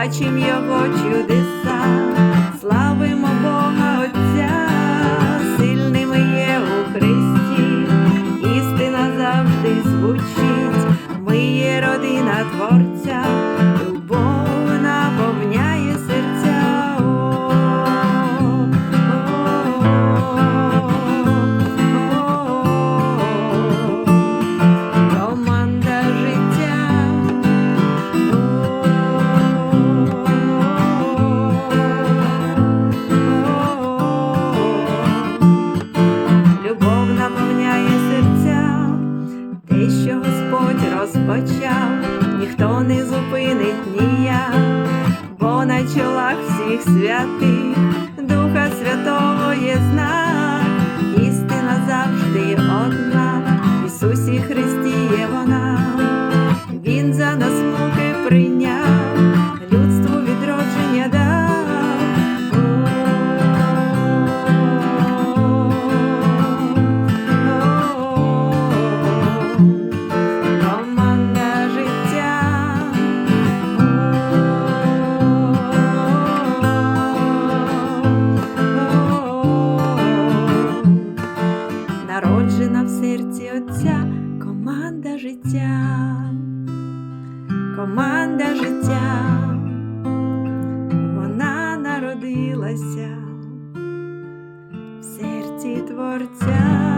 бачим його чудеса, славимо Бога Отця, Розпочав, ніхто не зупинить ніяк, бо на чолах всіх святих Духа Святого є знак, команда життя, команда життя, вона народилася в серці Творця.